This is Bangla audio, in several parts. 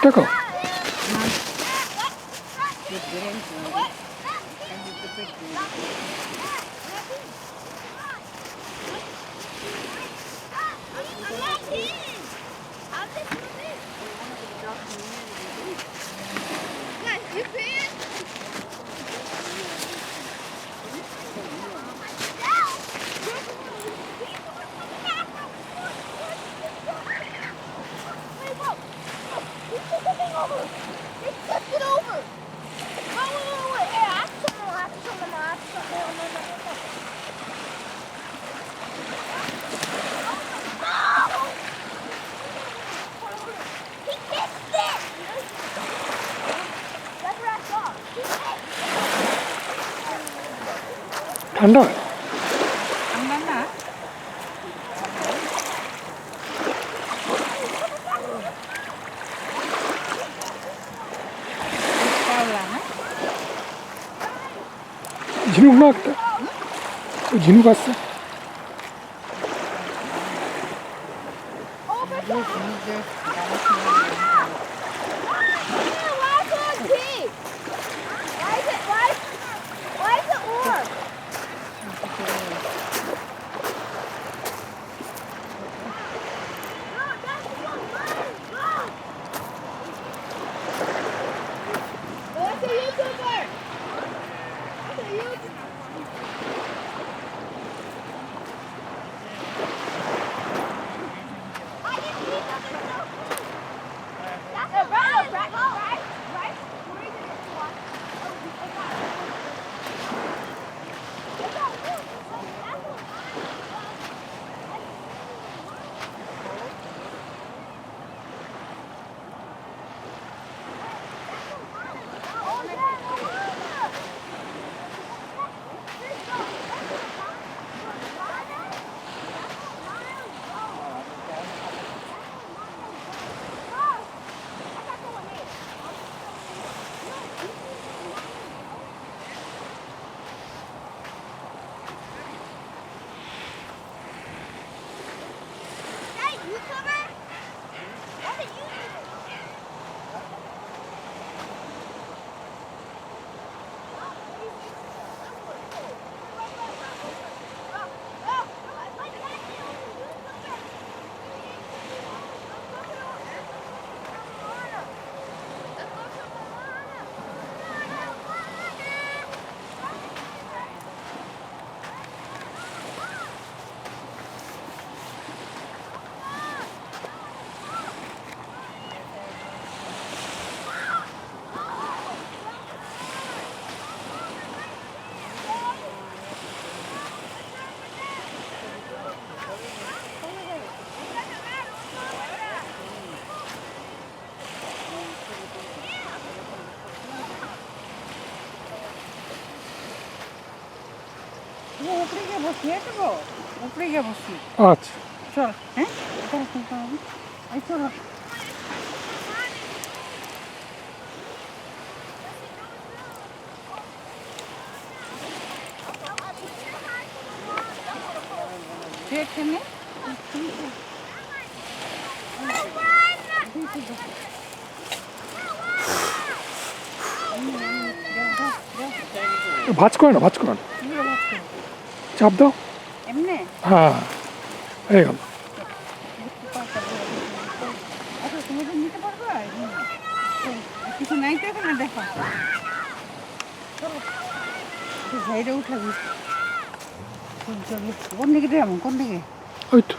tego. Good 안 나. 안 났나? 올라나? 진우 올라왔다. 저 진우 갔어. 어, Over! বসি এই গো। উপরে গিয়ে বসি। আচ্ছা। চল হ্যাঁ? এই তুই এখানে? ভাজ করে না ভাজ করে না। চাপ দাও এমনি হ্যাঁ হয়ে গেল কিছু নাই তো এখানে দেখো ঝাইরে উঠাবি কোন দিকে কোন দিকে ওই তো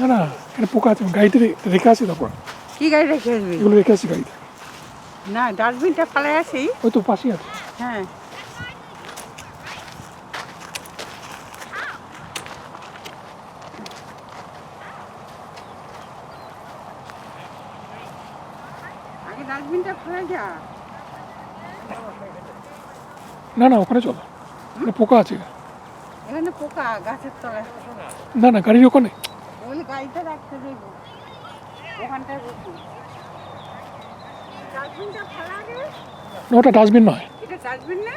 না না এখানে পোকা আছে গাড়িতে রেখে আসি তারপর। কি গাড়ি রেখে আসবি? এগুলো রেখে আসি গাড়িতে। না ডাস্টবিনটা ফেলে আসি ওই তো পাশেই আছে। হ্যাঁ। না না ওখানে চলো। পোকা আছে। এখানে পোকা গাছের তলায়। না না গাড়ির ওখানে। ওই গাড়িটা রাখতে দেবো। ওখানটায় বসি। না ওটা ডাস্টবিন নয়। এটা ডাস্টবিন না?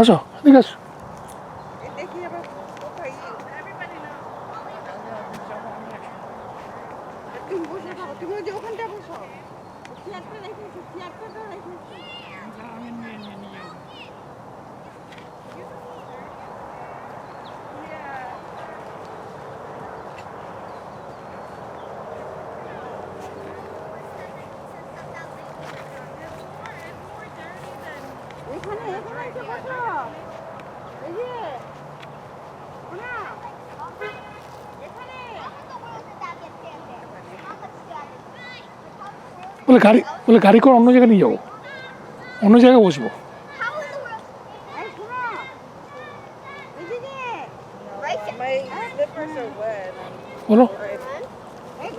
আসো ঠিক আছে ইয়ে। তুমি যে ওখানটা বসো। চেয়ারটা রেখেছি চেয়ারটা তো রেখেছি। বলে গাড়ি বলে গাড়ি করে অন্য জায়গায় নিয়ে যাবো অন্য জায়গায় বসবো এই শোনো এদিকে My slippers are wet. বলো এই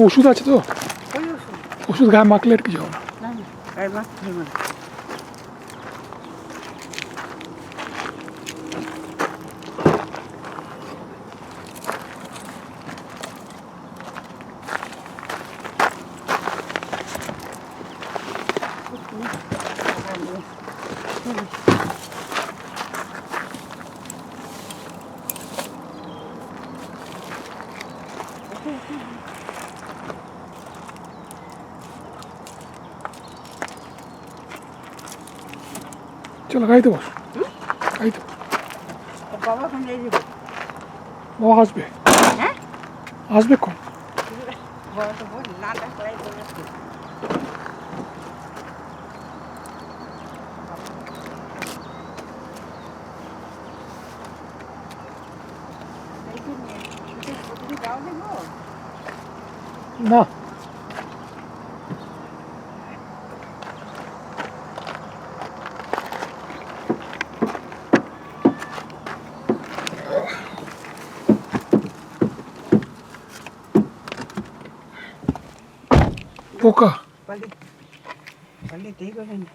ওষুধ আছে তো ওই ওষুধ ওষুধ গায়ে মাখলে আর কিছু হবে না না না গায়ে মাখতে চলো গাড়িতে বস। গাড়িতে বাবা ও আসবে। হ্যাঁ? আসবে বল না। 볶아. 빨리 빨리 내거는